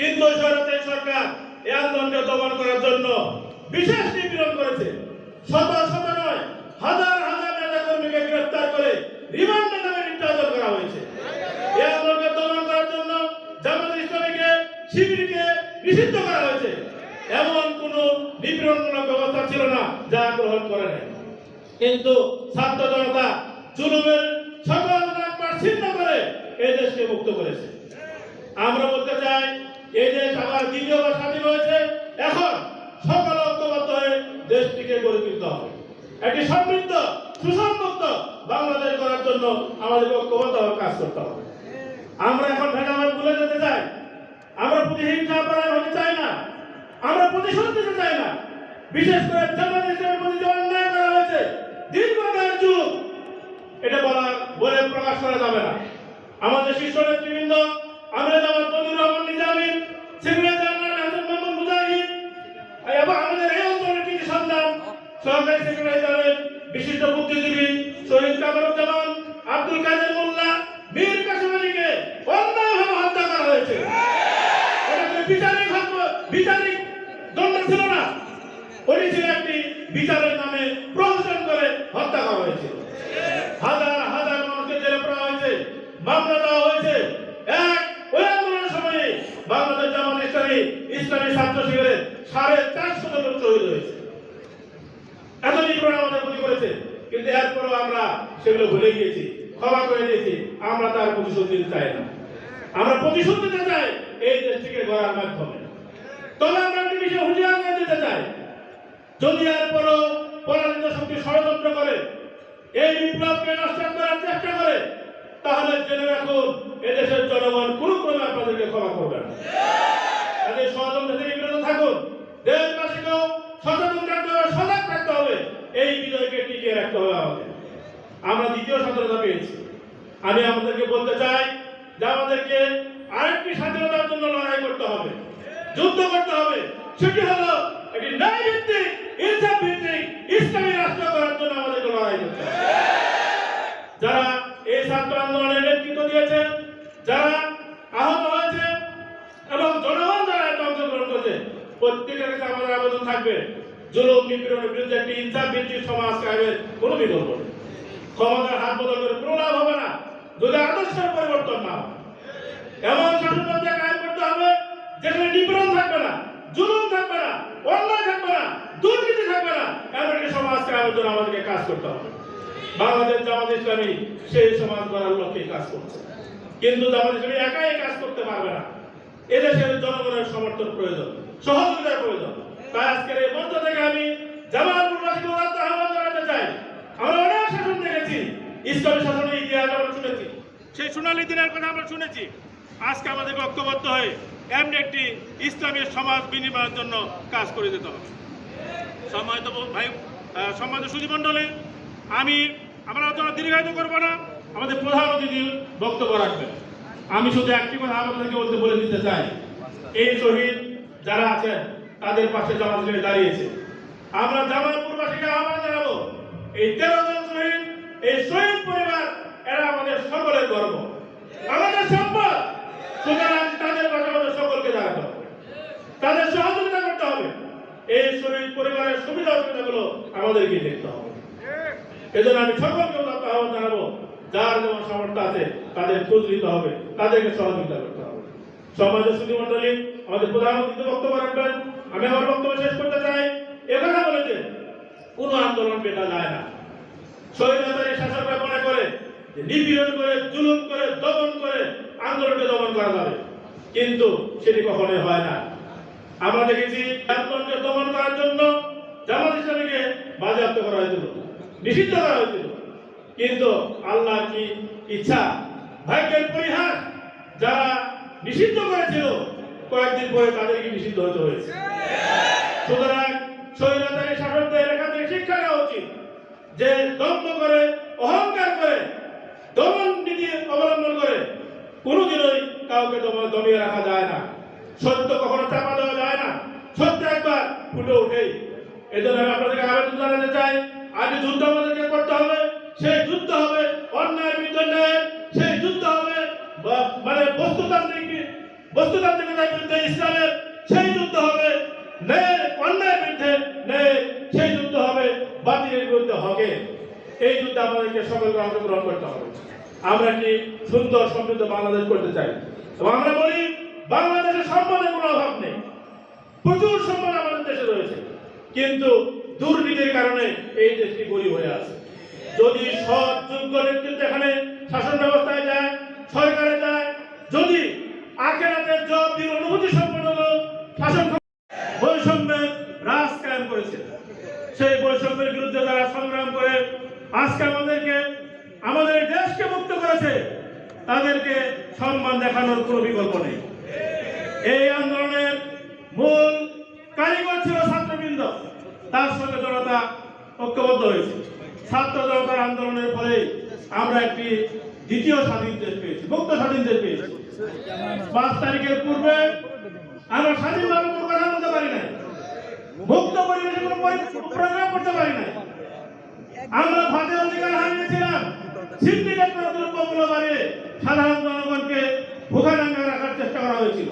কিন্তু সরকারি, সরকার এই আন্দোলনকে দমন করার জন্য বিশেষ নিপীড়ন করেছে। শত শত নয়, হাজার হাজার নেতা কর্মীকে গ্রেফতার করে রিমান্ডে নামে নির্যাতন করা হয়েছে। এই আন্দোলনকে দমন করার জন্য জামাত ইসলামীকে, শিবিরকে নিষিদ্ধ করা হয়েছে। এমন কোন নিপীড়নমূলক ব্যবস্থা ছিল না যা গ্রহণ করে নাই। কিন্তু ছাত্র জনতা জুলুমের সকল ছিন্ন করে এই দেশকে মুক্ত করেছে। আমরা বলতে চাই এই দেশ আবার দ্বিতীয়বার স্বাধীন হয়েছে। এখন সকল ঐক্যবদ্ধ হয়ে দেশটিকে গড়ে তুলতে হবে। একটি সমৃদ্ধ সুসংযুক্ত বাংলাদেশ করার জন্য আমাদের ঐক্যবদ্ধ কাজ করতে হবে। আমরা এখন ভেদাভেদ ভুলে যেতে চাই। আমরা প্রতিহিংসা পরায়ণ হতে চাই না। আমরা প্রতিশোধ নিতে চাই না। বিশেষ করে জামাত প্রতি যে অন্যায় করা হয়েছে দীর্ঘকাল যুগ, এটা বলা, বলে প্রকাশ করা যাবে না। আমাদের শীর্ষ নেতৃবৃন্দ আমরা জামাত মনির রহমান নিজামী সিনিয়র জেনারেল হাসান এবং আমাদের এই অঞ্চলের কৃতি সন্তান সহকারী সেক্রেটারি জেনারেল বিশিষ্ট বুদ্ধিজীবী শহীদ কামরুজ্জামান, আব্দুল কাদের মোল্লা, মীর কাসিম আলীকে হয়েছে বিচারিক হত্য বিচারিক দণ্ড ছিল না ওই ছিল একটি বিচারের নামে প্রহসন করে হত্যা করা হয়েছিল হাজার হাজার মানুষকে জেলে পড়া হয়েছে মামলা দেওয়া হয়েছে এক ওই আন্দোলনের সময়ে বাংলাদেশ জামাত ইসলামী ইসলামী ছাত্র শিবিরে সাড়ে চারশো জন লোক শহীদ হয়েছে এত নির্ভর আমাদের প্রতি করেছে কিন্তু এরপরও আমরা সেগুলো ভুলে গিয়েছি, ক্ষমা করে দিয়েছি, আমরা তার প্রতিশোধ নিতে চাই না। আমরা প্রতিশোধ নিতে চাই এই দেশটিকে গড়ার মাধ্যমে। তবে আমরা একটি বিষয়ে হুঁশিয়ার করে দিতে চাই, যদি এরপরও পরাজিত শক্তি ষড়যন্ত্র করে, এই বিপ্লবকে নষ্ট করার চেষ্টা করে, তাহলে জেনে রাখুন, এদেশের জনগণ কোনো ক্রমে আপনাদেরকে ক্ষমা করবে না তাদের ষড়যন্ত্র থেকে বিরত থাকুন দেশবাসীকেও সচেতন থাকতে হবে সজাগ থাকতে হবে এই বিজয়কে টিকিয়ে রাখতে হবে আমাদের আমরা দ্বিতীয় স্বাধীনতা পেয়েছি। আমি আমাদেরকে বলতে চাই যে আমাদেরকে আরেকটি স্বাধীনতার জন্য লড়াই করতে হবে, যুদ্ধ করতে হবে। সেটি হলো একটি ন্যায় ভিত্তিক ইনসাফ ভিত্তিক ইসলামী রাষ্ট্র করার জন্য আমাদেরকে লড়াই করতে হবে। যারা এই ছাত্র আন্দোলনের নেতৃত্ব দিয়েছে যারা আহত হয়েছে এবং জনগণ যারা এতে অংশগ্রহণ করেছে, প্রত্যেকের কাছে আমাদের আবেদন থাকবে, জুলুম নিপীড়নের বিরুদ্ধে একটি ইনসাফ ভিত্তিক সমাজ কায়েমের কোনো বিকল্প নেই। ক্ষমতার হাত বদল করে কোনো লাভ হবে না। যদি আদর্শের পরিবর্তন না এমন শাসন ব্যবস্থা কায়েম করতে হবে যেখানে নিপীড়ন থাকবে না, জুলুম থাকবে না, অন্যায় থাকবে না, দুর্নীতি থাকবে না। এমন একটি সমাজ কায়েমের জন্য আমাদেরকে কাজ করতে হবে। বাংলাদেশ জামাত ইসলামী সেই সমাজ গড়ার লক্ষ্যে কাজ করছে। কিন্তু জামাত ইসলামী একাই কাজ করতে পারবে না। এদেশের জনগণের সমর্থন প্রয়োজন, সহযোগিতার প্রয়োজন। তাই আজকের এই মঞ্চ থেকে আমি জামালপুরবাসীকে উদাত্ত আহ্বান জানাতে চাই আমরা অনেক শাসন দেখেছি ইসলামী শাসনের ইতিহাস আমরা শুনেছি। সেই সোনালী দিনের কথা আমরা শুনেছি। আজকে আমাদের ঐক্যবদ্ধ হয়ে এমনি একটি ইসলামী সমাজ বিনিময়ের জন্য কাজ করে যেতে হবে। সম্মানিত ভাই সম্মানিত সুজিমণ্ডলী আমি, আমরা আলোচনা দীর্ঘায়িত করব না। আমাদের প্রধান অতিথি বক্তব্য রাখবেন। আমি শুধু একটি কথা আপনাদেরকে বলতে বলে দিতে চাই। এই শহীদ যারা আছেন, তাদের পাশে জামাত দাঁড়িয়েছে। আমরা জামালপুরবাসীকে আহ্বান জানাব, এই তেরো জন এই শহীদ পরিবার, এরা আমাদের সকলের গর্ব। আমাদের সম্পদ। সুতরাং তাদের কথা আমাদের সকলকে দাঁড়াতে হবে। তাদের সহযোগিতা করতে হবে। এই শহীদ পরিবারের সুবিধা অসুবিধাগুলো আমাদেরকে দেখতে হবে। এজন্য আমি সকলকে আহ্বান জানাব, যার যেমন সামর্থ্য আছে, তাদের খোঁজ নিতে হবে, তাদেরকে সহযোগিতা করতে হবে। সমাজের সুধী মন্ডলী আমাদের প্রধানমন্ত্রী বক্তব্য রাখবেন। আমি আমার বক্তব্য শেষ করতে চাই। একথা বলেছে, কোনো আন্দোলন পেটা যায় না। স্বৈরাচারী শাসক মনে করে নিপীড়ন করে, জুলুম করে, দমন করে আন্দোলনকে দমন করা যাবে। কিন্তু সেটি কখনোই হয় না। আমরা দেখেছি আন্দোলনকে দমন করার জন্য জামাত ইসলামীকে বাজেয়াপ্ত করা হয়েছিল, নিষিদ্ধ করা হয়েছিল। কিন্তু আল্লাহ কি ইচ্ছা, ভাগ্যের পরিহার যারা নিষিদ্ধ করেছিল, কয়েকদিন পরে তাদেরকে নিষিদ্ধ হতে হয়েছে। সুতরাং স্বৈরাচারী শাসকদের এখান যে দম্ভ করে, অহংকার করে, দমন নীতি অবলম্বন করে, কোনোদিনই কাউকে দম- দমিয়ে রাখা যায় না। সত্য কখনো চাপা দেওয়া যায় না। সত্য একবার ফুটে ওঠেই। এই জন্য আমি আপনাদেরকে আবেদন জানাতে চাই আজ যুদ্ধ আমাদেরকে করতে হবে, সেই যুদ্ধ হবে অন্যায় বিদ্যালয়ের সেই যুদ্ধ হবে মানে বস্তুতান্ত্রিক বস্তুতান্ত্রিকতার বিরুদ্ধে ইসলাম ন্যায় অন্যায় বিরুদ্ধে ন্যায় সেই যুদ্ধ হবে বাতিলের বিরুদ্ধে হবে। এই যুদ্ধে আমাদেরকে সকলকে অংশগ্রহণ করতে হবে। আমরা কি সুন্দর সমৃদ্ধ বাংলাদেশ করতে চাই। এবং আমরা বলি, বাংলাদেশের সম্পদের কোনো অভাব নেই। প্রচুর সম্পদ আমাদের দেশে রয়েছে। কিন্তু দুর্নীতির কারণে এই দেশটি গরিব হয়ে আছে। যদি সৎ, যোগ্য নেতৃত্ব এখানে শাসন ব্যবস্থায় যায় সরকারে যায় যদি আখেরাতের জবাবদির অনুভূতি সম্পন্ন লোক শাসন ক্ষমতা- বৈষম্যের রাজ কায়েম করেছে সেই বৈষম্যের বিরুদ্ধে তারা সংগ্রাম করে আজকে আমাদেরকে, আমাদের দেশকে মুক্ত করেছে, তাদেরকে সম্মান দেখানোর কোনো বিকল্প নেই। এই আন্দোলনের মূল কারিগর ছিল ছাত্রবৃন্দ। তার সঙ্গে জনতা ঐক্যবদ্ধ হয়েছে। ছাত্র জনতার আন্দোলনের ফলে আমরা একটি দ্বিতীয় স্বাধীন দেশ পেয়েছি, মুক্ত স্বাধীন দেশ পেয়েছি। পাঁচ তারিখের পূর্বে আমরা স্বাধীনভাবে কোনো কথা বলতে পারি না মুক্ত পরিবেশে কোনো প্রোগ্রাম করতে পারি না আমরা ভাতের অধিকার হারিয়েছিলাম। সিন্ডিকেট দ্রব্যমূল্য বাড়িয়ে সাধারণ জনগণকে ভোগানাঙ্গা রাখার চেষ্টা করা হয়েছিল।